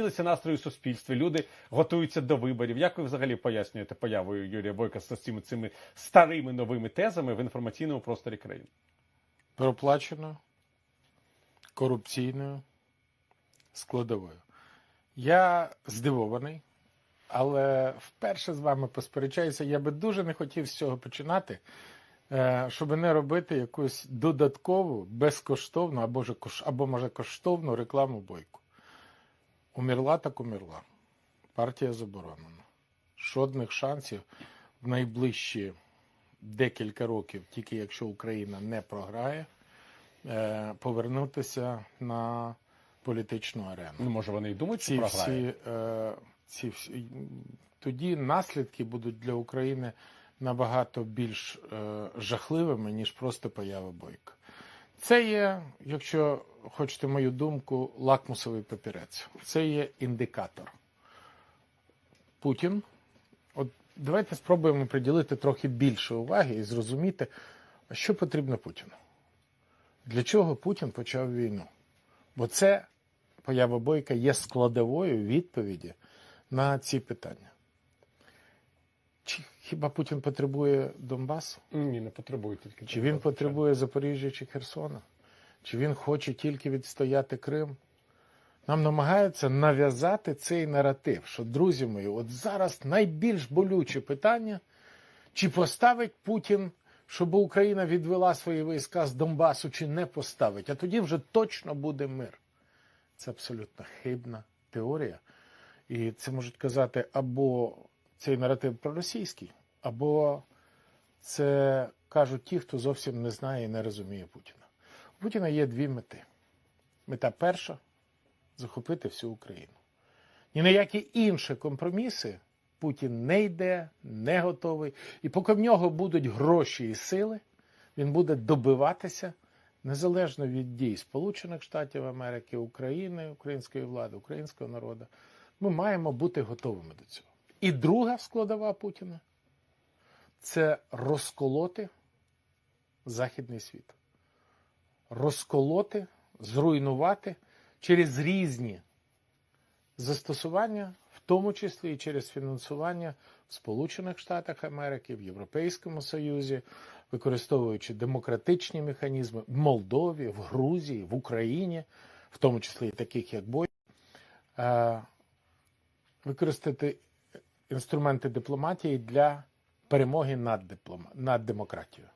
Змінилися настрої у суспільстві, люди готуються до виборів. Як ви взагалі пояснюєте появу Юрія Бойка з цими, цими старими новими тезами в інформаційному просторі країни? проплаченою, корупційною складовою. Я здивований, але вперше з вами посперечаюся. Я би дуже не хотів з цього починати, е, щоб не робити якусь додаткову, безкоштовну або, або може коштовну рекламу бойку. Умерла так умерла. Партія заборонена. Жодних шансів в найближчі декілька років, тільки якщо Україна не програє, е, повернутися на політичну арену. Ну, може, вони і думають, що Ці програє? всі, е, ці всі, тоді наслідки будуть для України набагато більш е, жахливими, ніж просто поява бойка. Це є, якщо хочете мою думку, лакмусовий папірець. Це є індикатор. Путін. От давайте спробуємо приділити трохи більше уваги і зрозуміти, що потрібно Путіну. Для чого Путін почав війну? Бо це поява бойка є складовою відповіді на ці питання. Чи хіба Путін потребує Донбасу? Ні, не потребує тільки. Чи він потребує Запоріжжя чи Херсона? Чи він хоче тільки відстояти Крим? Нам намагаються нав'язати цей наратив, що, друзі мої, от зараз найбільш болюче питання, чи поставить Путін, щоб Україна відвела свої війська з Донбасу, чи не поставить, а тоді вже точно буде мир. Це абсолютно хибна теорія. І це можуть казати або цей наратив проросійський, або це кажуть ті, хто зовсім не знає і не розуміє Путіна. Путіна є дві мети. Мета перша захопити всю Україну. Ні на які інші компроміси Путін не йде, не готовий. І поки в нього будуть гроші і сили, він буде добиватися незалежно від дій Сполучених Штатів Америки, України, української влади, українського народу. Ми маємо бути готовими до цього. І друга складова Путіна це розколоти Західний світ. Розколоти, зруйнувати через різні застосування, в тому числі і через фінансування в Сполучених Штатах Америки, в Європейському Союзі, використовуючи демократичні механізми в Молдові, в Грузії, в Україні, в тому числі і таких як Бой, е, використати інструменти дипломатії для перемоги над, диплома... над демократією.